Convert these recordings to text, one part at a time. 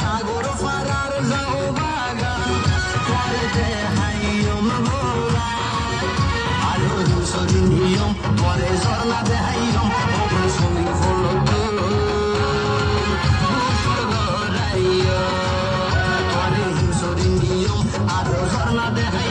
সাগর পারার যাও বাগা পরেতে হাইয়ম ভোলা আলো দুসরিন হিয়ম পরে ঝর্ণা দেহাইয়ম ওপর সঙ্গী ফলত আর ঝর্ণা দেহাই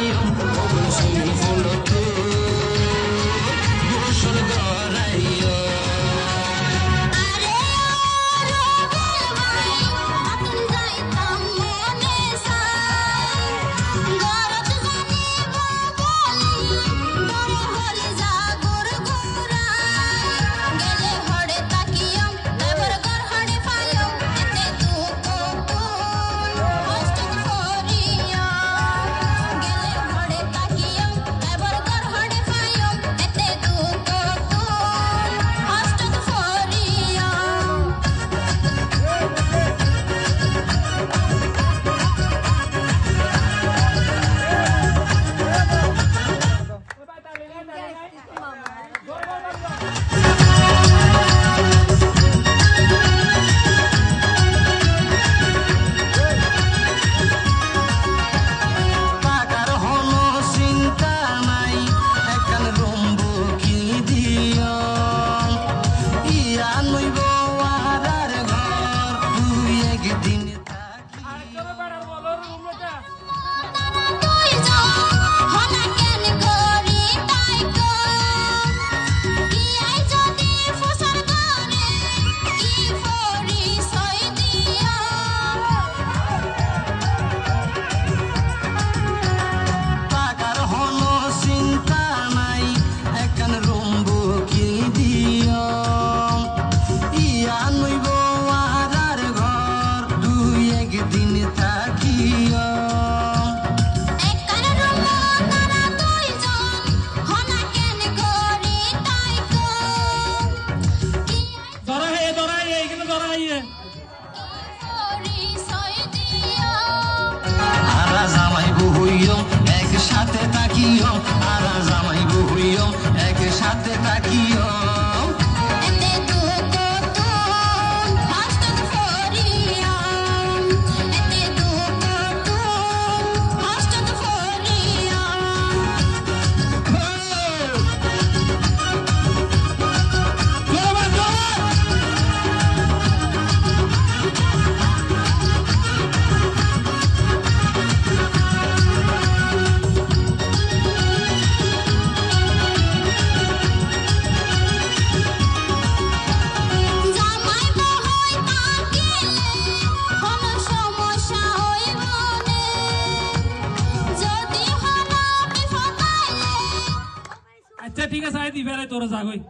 ঠিক আছে আই দি ফেলাই তোরা যাগই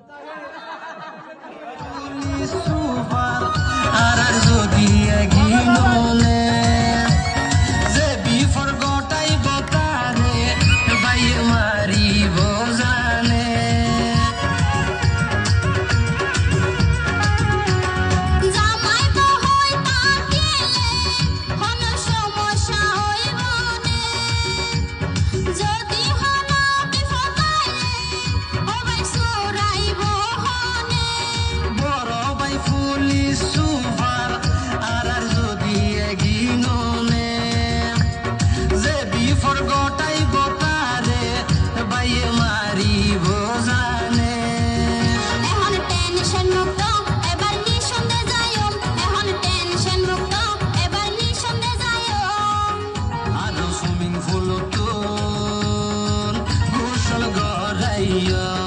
আরও